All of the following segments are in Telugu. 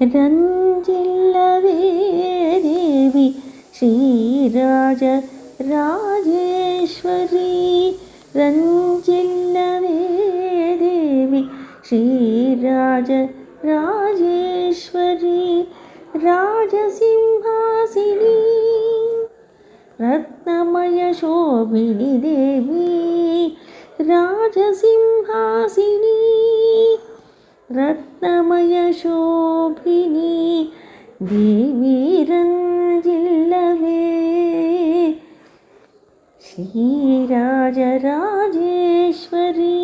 రంజిల్లవే దేవి శ్రీరాజ రాజేశ్వరి రంజిల్లవే దేవి శ్రీరాజ రాజేశ్వరి రాజసింహాసిని రత్నమయ శోభిని దేవి రాజసింహాసిని రత్నమయ శోభిని దేవి రంజిల్లవే శ్రీరాజరాజేశ్వరి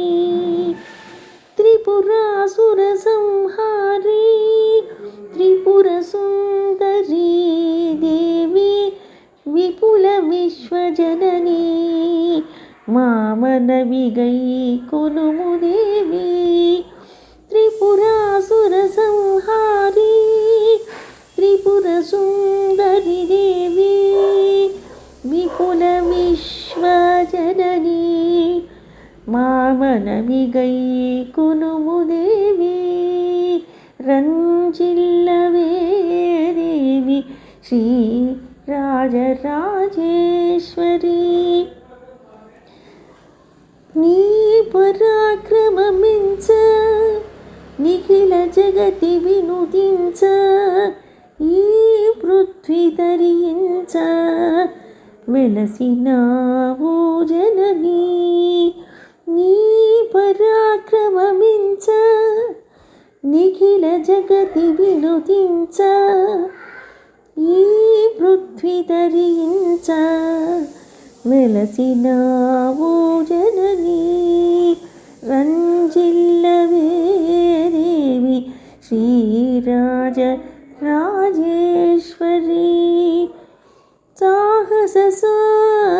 త్రిపురాసుర సంహారీ త్రిపుర సుందరీ దేవి విపుల మామనమిగై కునుముదేవి రంజిల్లవే దేవి. శ్రీ రాజరాజేశ్వరి నీ పరాక్రమమించ నిఖిల జగతి వినుదించ ఈ పృథ్వీ ధరించ. వెలసినావు జననీ నీ పరాక్రమమించ నిఖిల జగతి వినుదించ ఈ పృథ్వీ ధరించ వెలసినావు జన సాహస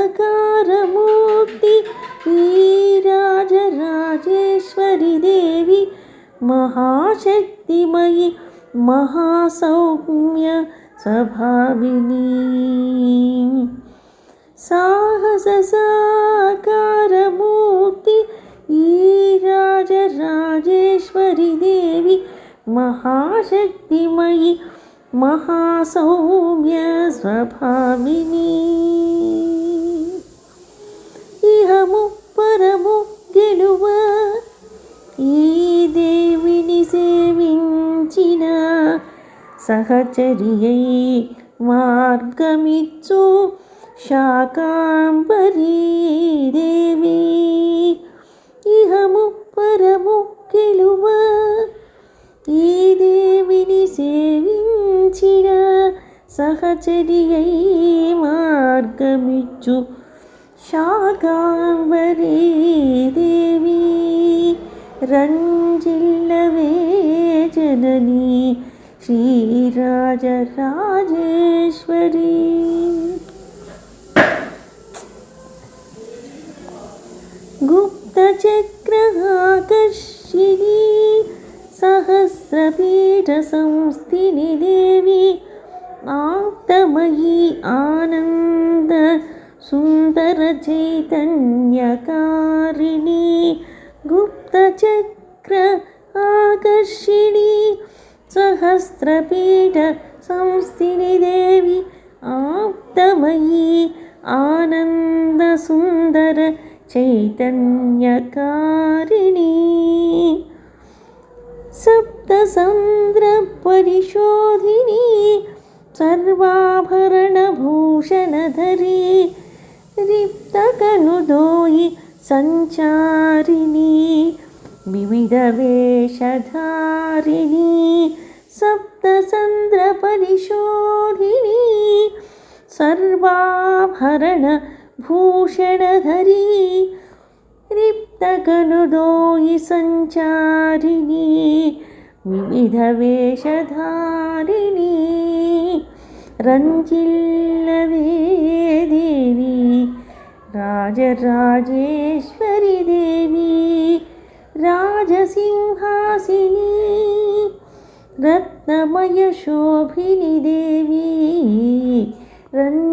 సాకారమూర్తి ఈ రాజరాజేశ్వరి దేవి మహాశక్తిమయి మహాసౌమ్య స్వభావిని సాహస సాకారమూర్తి ఈ రాజరాజేశ్వరి దేవి మహాశక్తిమయి మహాసౌమ్య స్వభావిని. ఇహము పరము గెలువ ఈ దేవిని సేవించిన సహచరియై మార్గమిచ్చు శాకాంబరీ. సేవించిన సహచరియై మార్గమిచ్చు శాకాంబరీ దేవి రంజిల్లవే జననీ శ్రీరాజరాజేశ్వరి गुप्तचक्रहाकर्षिणी సపీట సంస్థిని దేవి ఆప్తమయీ ఆనంద సుందర చైతన్యకారిణి గుప్తచక్ర ఆకర్షిణి సహస్రపీఠ సంస్థిని దేవి ఆప్తమయీ ఆనంద సుందర చైతన్యకారిణి. సప్ सप्तसन्द्रपरिशोधिनी सर्वाभरणभूषणधरी रिक्तकनुदोयि सञ्चारिणी विविधवेषधारिणी सप्तसन्द्रपरिशोधिनी सर्वाभरणभूषणधरी रिक्तकनुदोयि सञ्चारिणी विविधवेषधारिणी रञ्जिल्लवे देवी राजराजेश्वरि देवी राजसिंहासिनी रत्नमयशोभिनि देवी रञ्जिल्लवे